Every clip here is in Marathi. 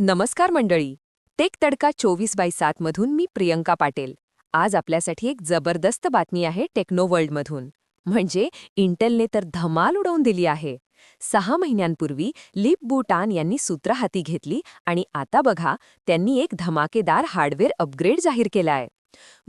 नमस्कार मंडळी. टेक तडका चोवीस बाय सात मधून मी प्रियंका पाटेल. आज आपल्यासाठी एक जबरदस्त बातमी आहे टेक्नो वर्ल्डमधून. म्हणजे इंटेलने तर धमाल उडवून दिली आहे. सहा महिन्यांपूर्वी लिप बुटान यांनी सूत्र हाती घेतली आणि आता बघा त्यांनी एक धमाकेदार हार्डवेअर अपग्रेड जाहीर केला आहे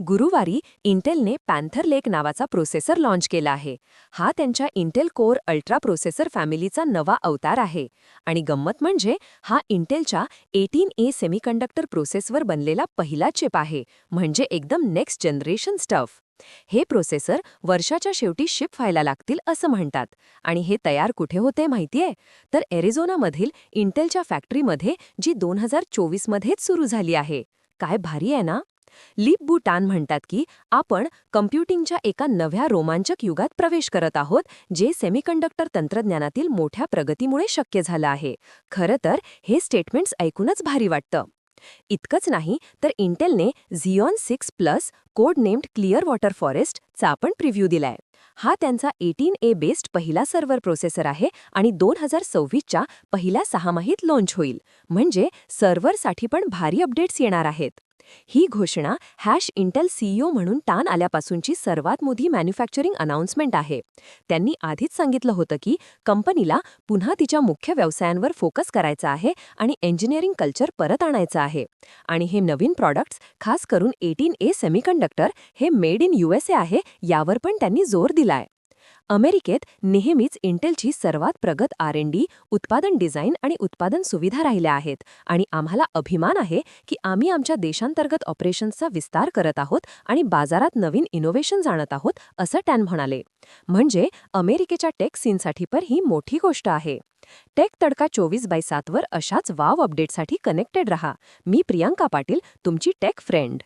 गुरुवारी इंटेलने पॅन्थर लेक नावाचा प्रोसेसर लॉन्च केला आहे. हा त्यांच्या इंटेल कोर अल्ट्रा प्रोसेसर फॅमिलीचा नवा अवतार आहे आणि गंमत म्हणजे हा इंटेलच्या एटीन ए सेमीकंडक्टर प्रोसेसवर बनलेला पहिला चिप आहे म्हणजे एकदम नेक्स्ट जनरेशन स्टफ हे प्रोसेसर वर्षाच्या शेवटी शिप व्हायला लागतील असं म्हणतात आणि हे तयार कुठे होते माहितीये? तर एरिझोनामधील इंटेलच्या फॅक्टरीमध्ये जी दोन हजार चोवीसमध्येच सुरू झाली आहे. काय भारी आहे ना? लीप बुटान म्हणतात की आपण कम्प्युटिंगच्या एका नव्या रोमांचक युगात प्रवेश करत आहोत जे सेमीकंडक्टर तंत्रज्ञानातील मोठ्या प्रगतीमुळे शक्य झालं आहे. खरं तर हे स्टेटमेंट्स ऐकूनच भारी वाटतं. इतकंच नाही तर इंटेलने Xeon six plus code named Clearwater Forest चा आपण प्रिव्ह्यू दिलाय. हा त्यांचा एटीन ए बेस्ड पहिला सर्व्हर प्रोसेसर आहे आणि दोन हजार सव्वीसच्या पहिल्या सहामाहीत लॉन्च होईल. म्हणजे सर्व्हरसाठी पण भारी अपडेट्स येणार आहेत. ही घोषणा हॅश इंटेल सीईओ म्हणून ताण आल्यापासूनची सर्वात मोठी मॅन्युफॅक्चरिंग अनाउन्समेंट आहे. त्यांनी आधीच सांगितलं होतं की कंपनीला पुन्हा तिच्या मुख्य व्यवसायांवर फोकस करायचा आहे आणि इंजिनिअरिंग कल्चर परत आणायचं आहे. आणि हे नवीन प्रॉडक्ट्स खास करून एटीन ए सेमीकंडक्टर हे मेड इन यूएसए आहे यावर पण त्यांनी जोर दिलाय. अमेरिकेत नेहमीच इंटेलची सर्वात प्रगत आर एन डी उत्पादन डिझाईन आणि उत्पादन सुविधा राहिल्या आहेत. आणि आम्हाला अभिमान आहे की आम्ही आमच्या देशांतर्गत ऑपरेशन्सचा विस्तार करत आहोत आणि बाजारात नवीन इनोव्हेशन आणत आहोत असं टॅन म्हणाले. म्हणजे अमेरिकेच्या टेक सीनसाठी पण ही मोठी गोष्ट आहे. टेक तडका चोवीस बाय सातवर अशाच वाव अपडेटसाठी कनेक्टेड रहा. मी प्रियांका पाटील तुमची टेक फ्रेंड.